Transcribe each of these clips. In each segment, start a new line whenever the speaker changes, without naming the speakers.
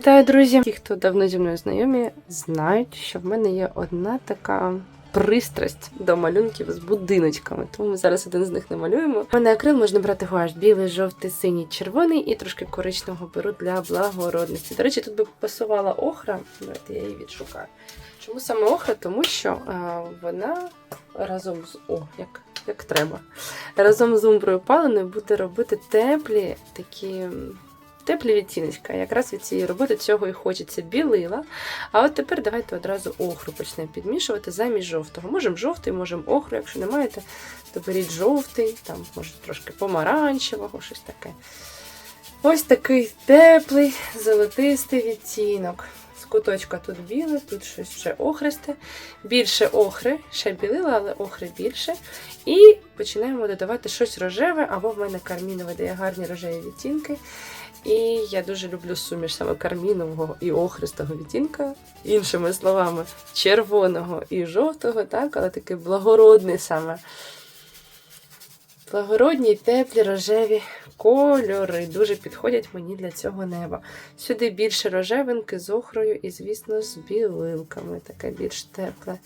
Вітаю, друзі! Ті, хто давно зі мною знайомі, знають, що в мене є одна така пристрасть до малюнків з будиночками. Тому ми зараз один з них намалюємо. У мене акрил можна брати гуаш білий, жовтий, синій, червоний і трошки коричневого беру для благородності. До речі, тут би пасувала охра. Давайте я її відшукаю. Чому саме охра? Тому що а, вона разом з о, як, як треба. Разом з умброю паленою буде робити теплі такі. Теплі відтіночка. Якраз від цієї роботи цього і хочеться білила. А от тепер давайте одразу охру почнемо підмішувати замість жовтого. Можемо жовтий, можемо охру. Якщо не маєте, то беріть жовтий, там може трошки помаранчевого, щось таке. Ось такий теплий, золотистий відтінок. З куточка тут біле, тут щось ще охристе. Більше охри, ще білила, але охри більше. І починаємо додавати щось рожеве, або в мене кармінове дає гарні рожеві відтінки. І я дуже люблю суміш саме кармінового і охристого відтінка, іншими словами, червоного і жовтого, так, але такий благородний саме. Благородні, теплі, рожеві кольори дуже підходять мені для цього неба. Сюди більше рожевинки з охрою і, звісно, з білилками. Таке більш тепле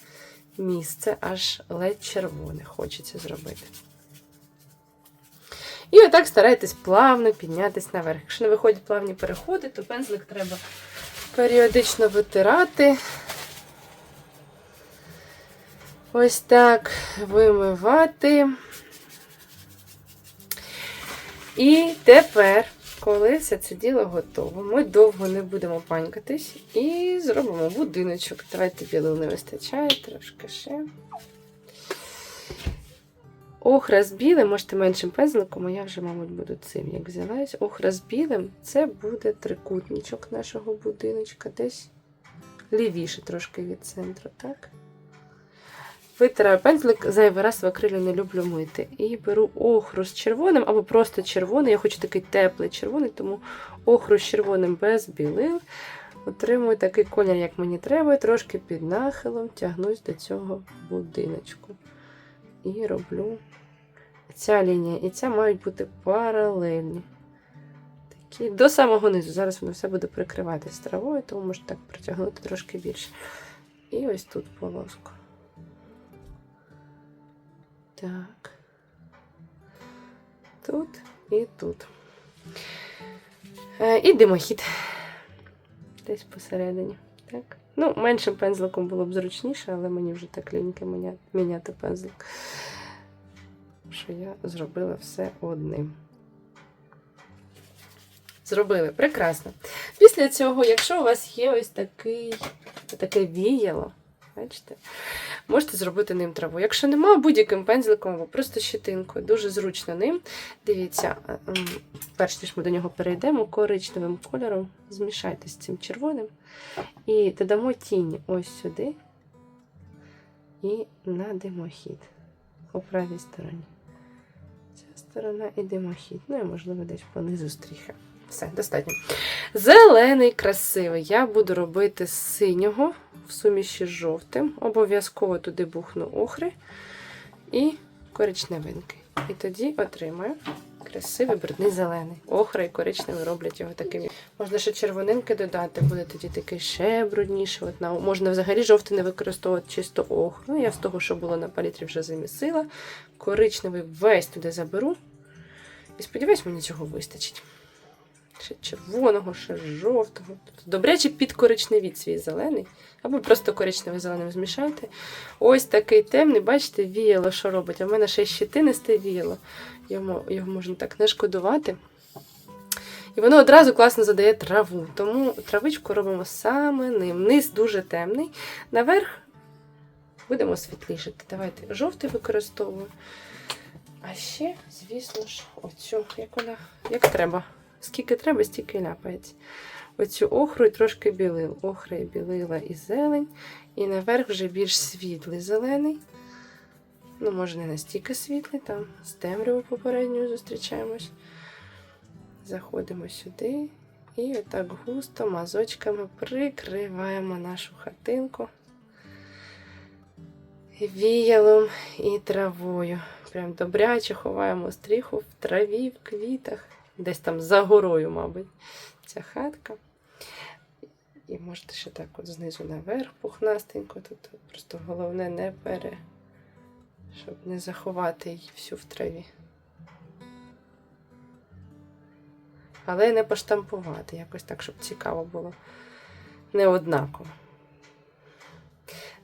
місце, аж ледь червоне хочеться зробити. І отак старайтесь плавно піднятися наверх. Якщо не виходять плавні переходи, то пензлик треба періодично витирати. Ось так вимивати. І тепер, коли все це діло готово, ми довго не будемо панькатись і зробимо будиночок. Давайте білил не вистачає, трошки ще. Охра з білим, можете меншим пензликом, а я вже, мабуть, буду цим, як взялась. Охра з білим це буде трикутничок нашого будиночка, десь лівіше трошки від центру, так? Витираю пензлик, зайвий раз в акрилі не люблю мити. І беру охру з червоним, або просто червоний. Я хочу такий теплий червоний, тому охру з червоним без білил. Отримую такий колір, як мені треба, і трошки під нахилом тягнусь до цього будиночку. І роблю ця лінія і ця мають бути паралельні. Такі до самого низу. Зараз воно все буде прикриватись травою, тому можна так протягнути трошки більше. І ось тут полоску. Так. Тут і тут. Е, і димохід. Десь посередині. Так. Ну, меншим пензликом було б зручніше, але мені вже так ліньки міняти пензлик. Що я зробила все одним. Зробили, прекрасно. Після цього, якщо у вас є ось такий, таке віяло, бачите, можете зробити ним траву. Якщо нема, будь-яким пензликом або просто щетинкою, дуже зручно ним. Дивіться, ем, перш ніж ми до нього перейдемо, коричневим кольором змішайте з цим червоним. І додамо тінь ось сюди і на димохід по правій стороні. Ця сторона і димохід. Ну і, можливо, десь понизу стріхи. Все, достатньо. Зелений, красивий. Я буду робити з синього в суміші з жовтим. Обов'язково туди бухну охри і коричневинки. І тоді отримаю красивий брудний зелений. Охра і коричневий роблять його таким. Можна ще червонинки додати, буде тоді такий ще брудніше. От на, можна взагалі жовтий не використовувати чисто охру. Ну, я з того, що було на палітрі, вже замісила. Коричневий весь туди заберу. І сподіваюсь, мені цього вистачить. Ще червоного, ще жовтого. Тобто добряче підкоричневіть свій зелений. Або просто коричневий зеленим змішайте. Ось такий темний, бачите, віяло, що робить. А в мене ще й щетинисте віяло. Його, його можна так не шкодувати. І воно одразу класно задає траву. Тому травичку робимо саме ним. Низ дуже темний. Наверх будемо світлішити. Давайте жовтий використовую. А ще, звісно ж, оцю, як вона, як треба. Скільки треба, стільки ляпається. Оцю охру і трошки білил. Охра і білила і зелень. І наверх вже більш світлий зелений. Ну, може, не настільки світлий, там з темрявою попередньою зустрічаємось. Заходимо сюди і отак густо мазочками прикриваємо нашу хатинку віялом і травою. Прям добряче ховаємо стріху в траві, в квітах, десь там за горою, мабуть, ця хатка. І можете ще так от знизу наверх пухнастенько. Тут просто головне не пере, щоб не заховати її всю в траві. Але не поштампувати, якось так, щоб цікаво було. Не однаково.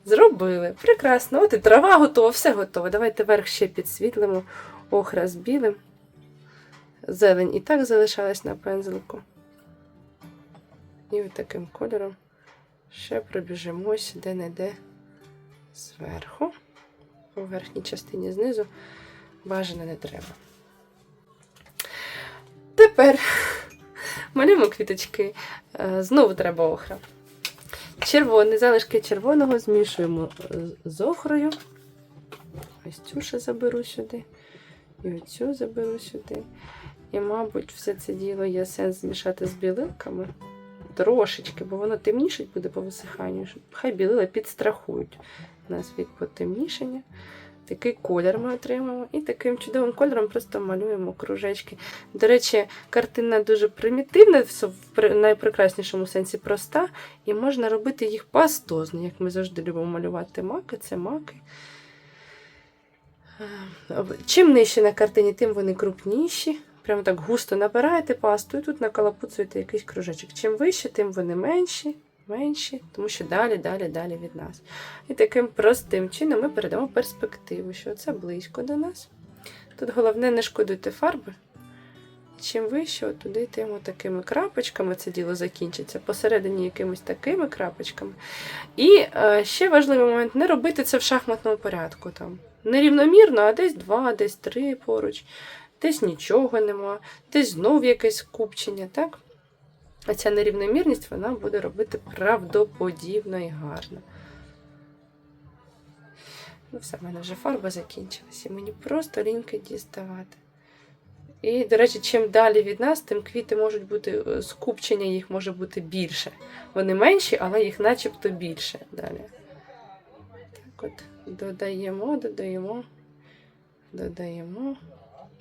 Зробили. Прекрасно. От і трава готова, все готово. Давайте верх ще підсвітлимо. Охра з білим. Зелень і так залишалась на пензлику. І от таким кольором ще пробіжимось де-не-де зверху. У верхній частині знизу бажано не треба. Тепер малюємо квіточки. Е, Знову треба охра. Червоний, залишки червоного змішуємо з охрою. Ось цю ще заберу сюди. І оцю заберу сюди. І, мабуть, все це діло є сенс змішати з білилками. Трошечки, бо воно темніше буде по висиханню. Хай білила підстрахують нас від потемнішення. Такий колір ми отримаємо. І таким чудовим кольором просто малюємо кружечки. До речі, картина дуже примітивна, в найпрекраснішому сенсі проста, і можна робити їх пастозно, як ми завжди любимо малювати маки, це маки. Е, Чим нижче на картині, тим вони крупніші. Прямо так густо набираєте пасту і тут накалапуцуєте якийсь кружечок. Чим вище, тим вони менші, менші, тому що далі, далі, далі від нас. І таким простим чином ми передамо перспективу, що це близько до нас. Тут головне не шкодуйте фарби. Чим вище, туди тим такими крапочками це діло закінчиться, посередині якимись такими крапочками. І е, ще важливий момент не робити це в шахматному порядку. Там. Нерівномірно, а десь два, десь три поруч, десь нічого нема, десь знов якесь купчення. так? А ця нерівномірність вона буде робити правдоподібно і гарно. Ну, все, в мене вже фарба закінчилася, і мені просто ліньки діставати. І, до речі, чим далі від нас, тим квіти можуть бути, е, скупчення їх може бути більше. Вони менші, але їх начебто більше далі. Так от, додаємо, додаємо, додаємо,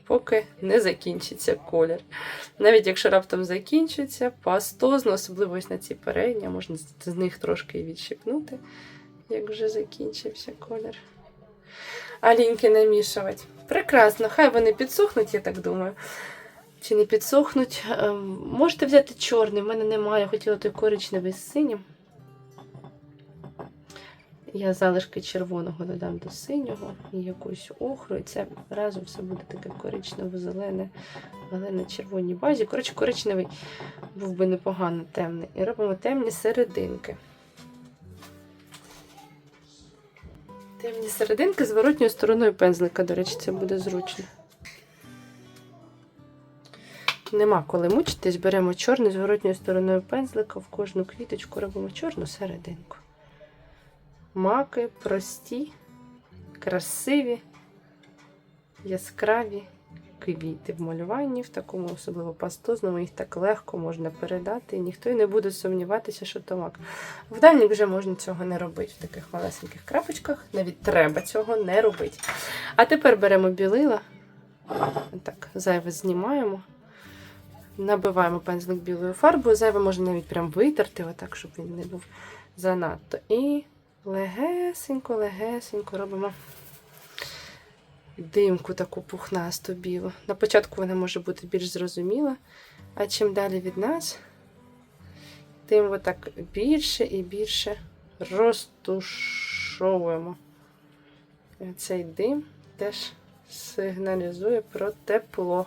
поки не закінчиться колір. Навіть якщо раптом закінчиться, пастозно, особливо ось на ці передні, можна з них трошки і відщипнути, як вже закінчився колір. А ліньки намішувати. Прекрасно, хай вони підсохнуть, я так думаю. Чи не підсохнуть. Ем, Можете взяти чорний, в мене немає, хотіла той коричневий з синім. Я залишки червоного додам до синього і якусь охру, і це разом все буде таке коричнево-зелене, але на червоній базі. Коротше, коричневий був би непогано темний. І робимо темні серединки. Темні серединки з воротньою стороною пензлика, до речі, це буде зручно. Нема коли мучитись, беремо чорний з воротньою стороною пензлика, в кожну квіточку робимо чорну серединку. Маки прості, красиві, яскраві квіти в малюванні, в такому особливо пастозному, їх так легко можна передати, і ніхто й не буде сумніватися, що то мак. В дальніх вже можна цього не робити в таких малесеньких крапочках, навіть треба цього не робити. А тепер беремо білила, так, зайве знімаємо. Набиваємо пензлик білою фарбою, зайве можна навіть прям витерти, отак, щоб він не був занадто. І легесенько, легесенько робимо димку таку пухнасту білу. На початку вона може бути більш зрозуміла, а чим далі від нас, тим отак більше і більше розтушовуємо. Цей дим теж сигналізує про тепло.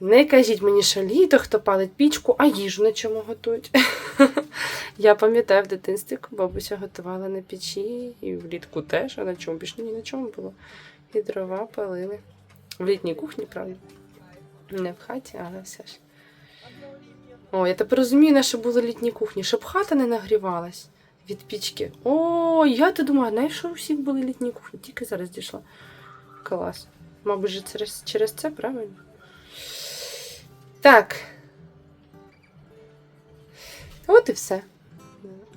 Не кажіть мені, що літо, хто палить пічку, а їжу на чому готують. Я пам'ятаю в дитинстві, бабуся готувала на печі і влітку теж, а на чому більше ні на чому було. І дрова палили. В літній кухні, правда. Не в хаті, але все ж. О, я тепер розумію, на що були літні кухні, щоб хата не нагрівалась від пічки. О, я то думаю, знаєш, що у всіх були літні кухні, тільки зараз дійшла. Клас. Мабуть, же через, через це правильно. Так. От і все.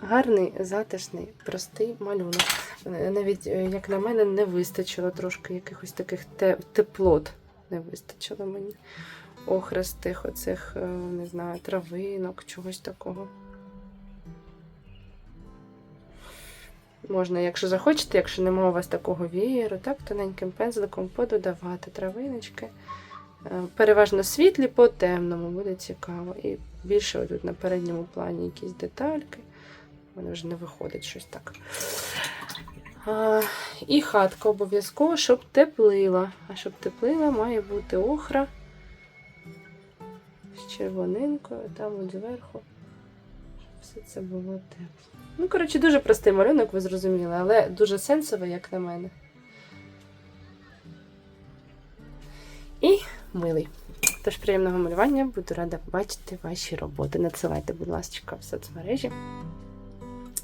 Гарний, затишний, простий малюнок. Навіть, е, як на мене, не вистачило трошки якихось таких те- теплот. Не вистачило мені. охрестих, оцих, е, не знаю, травинок, чогось такого. Можна, якщо захочете, якщо немає у вас такого вієру, так, тоненьким пензликом пододавати травиночки. Е, Переважно світлі по темному, буде цікаво. І більше тут на передньому плані якісь детальки. У мене вже не виходить щось так. А, і хатка обов'язково, щоб теплила. А щоб теплила, має бути охра з червонинкою, там от зверху. Все це було тепло. Ну, коротше, дуже простий малюнок, ви зрозуміли, але дуже сенсовий, як на мене. І милий. Тож приємного малювання, буду рада бачити ваші роботи. Надсилайте, будь ласка, в соцмережі